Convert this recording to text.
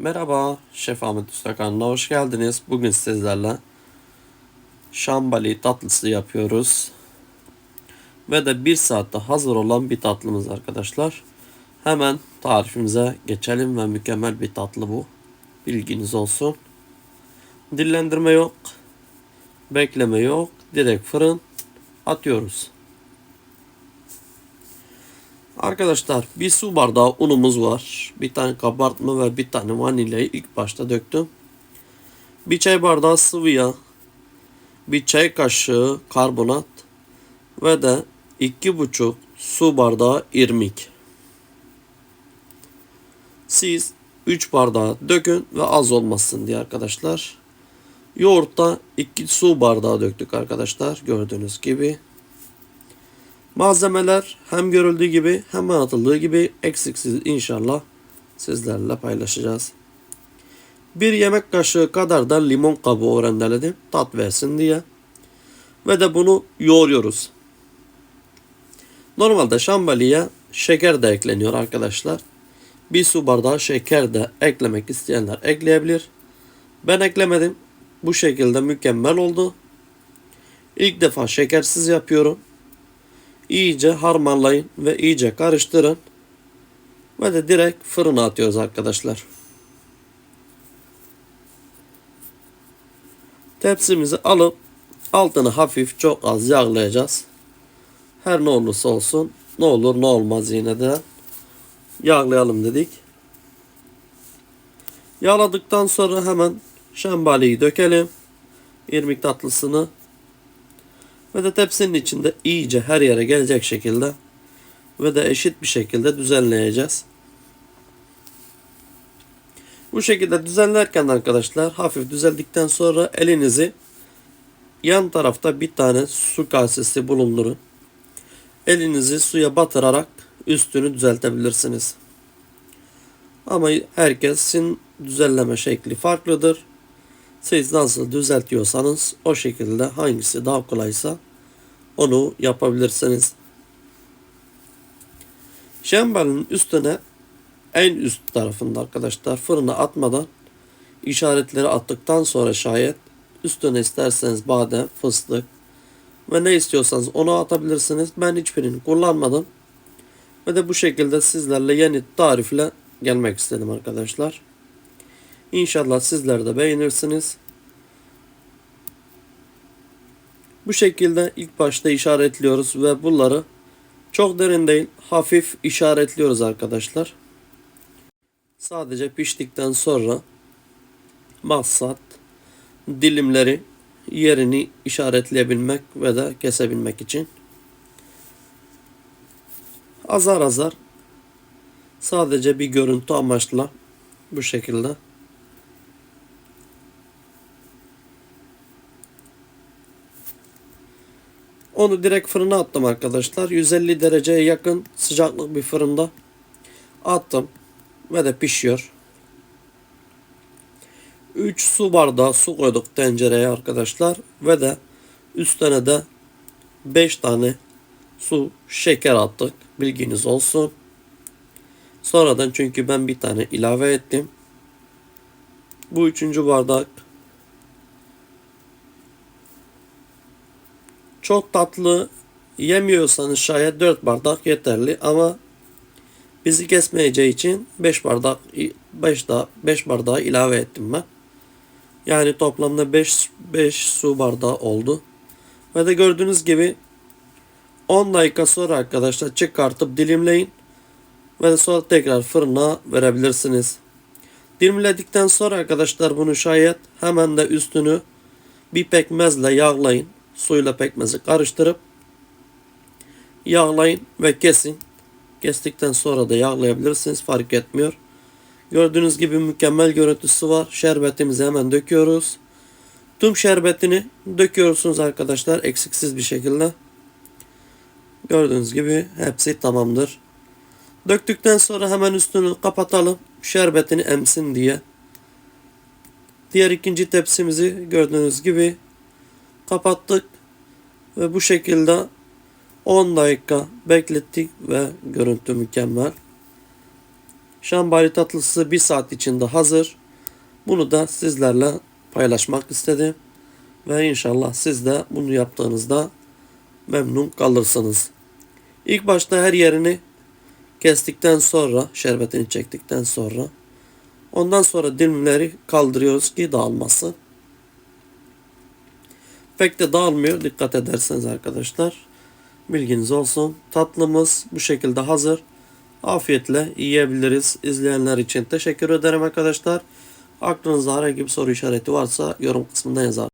Merhaba, Şef Ahmet Usta kanalına hoş geldiniz. Bugün sizlerle şambali tatlısı yapıyoruz. Ve de bir saatte hazır olan bir tatlımız arkadaşlar. Hemen tarifimize geçelim ve mükemmel bir tatlı bu. Bilginiz olsun. Dillendirme yok. Bekleme yok. Direkt fırın atıyoruz. Arkadaşlar bir su bardağı unumuz var. Bir tane kabartma ve bir tane vanilyayı ilk başta döktüm. Bir çay bardağı sıvı yağ. Bir çay kaşığı karbonat. Ve de iki buçuk su bardağı irmik. Siz 3 bardağı dökün ve az olmasın diye arkadaşlar. Yoğurtta 2 su bardağı döktük arkadaşlar gördüğünüz gibi. Malzemeler hem görüldüğü gibi hem anlatıldığı gibi eksiksiz inşallah sizlerle paylaşacağız. Bir yemek kaşığı kadar da limon kabuğu rendeledim tat versin diye. Ve de bunu yoğuruyoruz. Normalde şambaliye şeker de ekleniyor arkadaşlar. Bir su bardağı şeker de eklemek isteyenler ekleyebilir. Ben eklemedim. Bu şekilde mükemmel oldu. İlk defa şekersiz yapıyorum. İyice harmanlayın ve iyice karıştırın. Ve de direkt fırına atıyoruz arkadaşlar. Tepsimizi alıp altını hafif çok az yağlayacağız. Her ne olursa olsun ne olur ne olmaz yine de yağlayalım dedik. Yağladıktan sonra hemen şambaliyi dökelim. İrmik tatlısını ve de tepsinin içinde iyice her yere gelecek şekilde ve de eşit bir şekilde düzenleyeceğiz. Bu şekilde düzenlerken arkadaşlar hafif düzeldikten sonra elinizi yan tarafta bir tane su kasesi bulundurun. Elinizi suya batırarak üstünü düzeltebilirsiniz. Ama herkesin düzenleme şekli farklıdır. Siz nasıl düzeltiyorsanız o şekilde hangisi daha kolaysa onu yapabilirsiniz. Şembalin üstüne en üst tarafında arkadaşlar fırına atmadan işaretleri attıktan sonra şayet üstüne isterseniz badem, fıstık ve ne istiyorsanız onu atabilirsiniz. Ben hiçbirini kullanmadım. Ve de bu şekilde sizlerle yeni tarifle gelmek istedim arkadaşlar. İnşallah sizler de beğenirsiniz. Bu şekilde ilk başta işaretliyoruz ve bunları çok derin değil hafif işaretliyoruz arkadaşlar. Sadece piştikten sonra maksat dilimleri yerini işaretleyebilmek ve de kesebilmek için azar azar sadece bir görüntü amaçla bu şekilde Onu direkt fırına attım arkadaşlar. 150 dereceye yakın sıcaklık bir fırında attım ve de pişiyor. 3 su bardağı su koyduk tencereye arkadaşlar ve de üstüne de 5 tane su şeker attık. Bilginiz olsun. Sonradan çünkü ben bir tane ilave ettim. Bu üçüncü bardak Çok tatlı yemiyorsanız şayet 4 bardak yeterli ama bizi kesmeyeceği için 5 bardak 5 da 5 bardağı ilave ettim ben. Yani toplamda 5 5 su bardağı oldu. Ve de gördüğünüz gibi 10 dakika sonra arkadaşlar çıkartıp dilimleyin ve de sonra tekrar fırına verebilirsiniz. Dilimledikten sonra arkadaşlar bunu şayet hemen de üstünü bir pekmezle yağlayın suyla pekmezi karıştırıp yağlayın ve kesin. Kestikten sonra da yağlayabilirsiniz fark etmiyor. Gördüğünüz gibi mükemmel görüntüsü var. Şerbetimizi hemen döküyoruz. Tüm şerbetini döküyorsunuz arkadaşlar eksiksiz bir şekilde. Gördüğünüz gibi hepsi tamamdır. Döktükten sonra hemen üstünü kapatalım. Şerbetini emsin diye. Diğer ikinci tepsimizi gördüğünüz gibi kapattık ve bu şekilde 10 dakika beklettik ve görüntü mükemmel. Şambali tatlısı bir saat içinde hazır. Bunu da sizlerle paylaşmak istedim. Ve inşallah siz de bunu yaptığınızda memnun kalırsınız. İlk başta her yerini kestikten sonra, şerbetini çektikten sonra ondan sonra dilimleri kaldırıyoruz ki dağılmasın. Pek de dağılmıyor dikkat ederseniz arkadaşlar. Bilginiz olsun. Tatlımız bu şekilde hazır. Afiyetle yiyebiliriz. İzleyenler için teşekkür ederim arkadaşlar. Aklınızda herhangi bir soru işareti varsa yorum kısmında yazar.